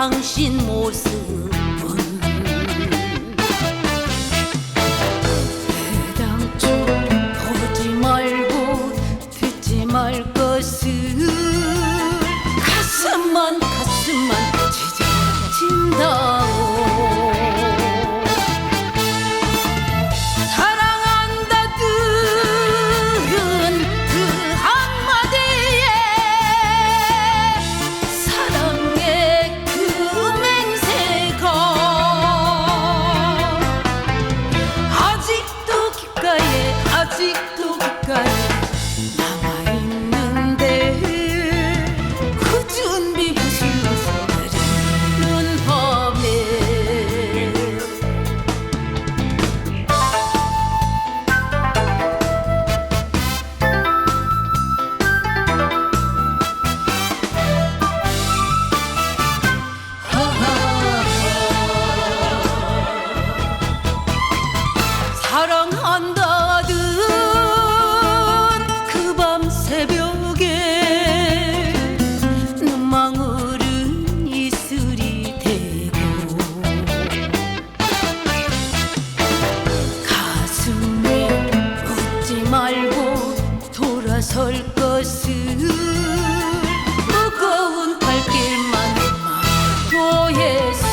伤心不是 Now 올 것을 무거운 발길만 보였소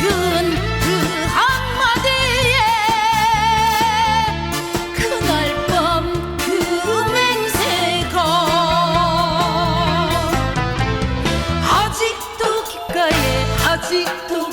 사랑한다는 그 한마디에 그날 밤 그 맹세가 아직도 귓가에 아직도